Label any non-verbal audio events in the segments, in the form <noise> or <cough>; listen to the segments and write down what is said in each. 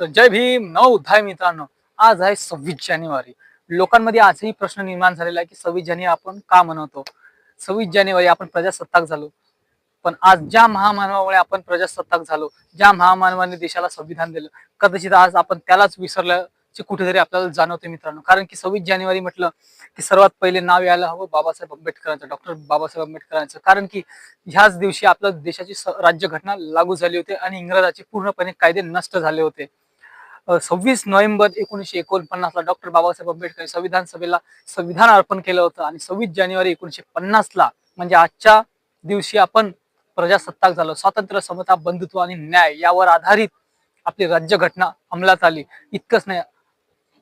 तर जय भीम. नव उद्धाय मित्रांनो आज आहे सव्वीस जानेवारी. लोकांमध्ये आजही प्रश्न निर्माण झालेला आहे की सव्वीस जानेवारी आपण का मनवतो? सव्वीस जानेवारी आपण प्रजासत्ताक झालो. पण आज ज्या महामानवामुळे आपण प्रजासत्ताक झालो ज्या महामानवाने देशाला संविधान दिलं कदाचित आज आपण त्यालाच विसरल्याचे कुठेतरी आपल्याला जाणवते मित्रांनो. कारण की सव्वीस जानेवारी म्हटलं की सर्वात पहिले नाव यायला हवं बाबासाहेब आंबेडकरांचं डॉक्टर बाबासाहेब आंबेडकरांचं. कारण की ह्याच दिवशी आपल्या देशाची राज्यघटना लागू झाली होती आणि इंग्रजाचे पूर्णपणे कायदे नष्ट झाले होते. सव्वीस नोव्हेंबर एकोणीसशे एकोणपन्नासला डॉक्टर बाबासाहेब आंबेडकर संविधान सभेला संविधान अर्पण केलं होतं आणि सव्वीस जानेवारी एकोणीसशे पन्नासला म्हणजे आजच्या दिवशी आपण प्रजासत्ताक झालो. स्वातंत्र्य समता बंधुत्व आणि न्याय यावर आधारित आपली राज्यघटना अंमलात आली. इतकंच नाही.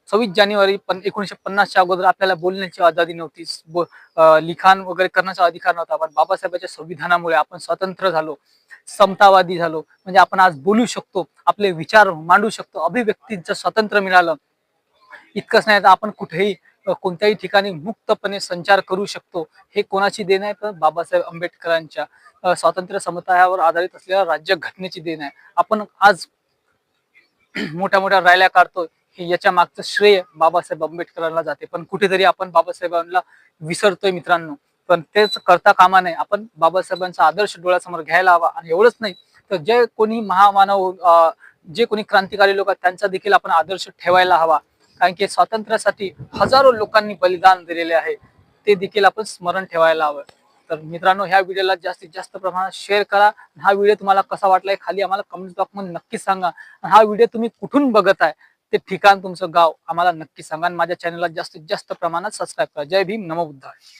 सव्वीस जानेवारी पण एकोणीशे पन्नासच्या अगोदर आपल्याला बोलण्याची आजादी नव्हती. लिखाण वगैरे करण्याचा अधिकार नव्हता. पण बाबासाहेबांच्या संविधानामुळे आपण स्वतंत्र झालो. समतावादी झालो. म्हणजे आपण आज बोलू शकतो आपले विचार मांडू शकतो अभिव्यक्तीचं स्वातंत्र्य मिळालं. इतकंच नाही तर आपण कुठेही कोणत्याही ठिकाणी मुक्तपणे संचार करू शकतो हे कोणाची देण आहे? तर बाबासाहेब आंबेडकरांच्या. स्वातंत्र्य समता यावर आधारित असलेल्या राज्य घटनेची देण आहे. आपण आज <clears throat> मोठ्या मोठ्या रॅल्या काढतोय हे याच्या मागचं श्रेय बाबासाहेब आंबेडकरांना जाते. पण कुठेतरी आपण बाबासाहेबांना विसरतोय मित्रांनो. पण तेच करता कामा नये. आपण बाबासाहेबांचा आदर्श डोळ्यासमोर घ्यायला हवा आणि एवढंच नाही तर जे कोणी महामानव जे कोणी क्रांतिकारी लोक आहेत त्यांचा देखील आपण आदर्श ठेवायला हवा. कारण की स्वातंत्र्यासाठी हजारो लोकांनी बलिदान दिलेले आहे. ते देखील आपण स्मरण ठेवायला हवं. तर मित्रांनो ह्या व्हिडिओला जास्तीत जास्त प्रमाणात शेअर करा. हा व्हिडिओ तुम्हाला कसा वाटलाय खाली आम्हाला कमेंट बॉक्समध्ये नक्की सांगा. हा व्हिडिओ तुम्ही कुठून बघत आहे ते ठिकाण तुमचं गाव आम्हाला नक्की सांगा. आणि माझ्या चॅनलला जास्तीत जास्त प्रमाणात सबस्क्राईब करा. जय भीम. नमो बुद्धाय.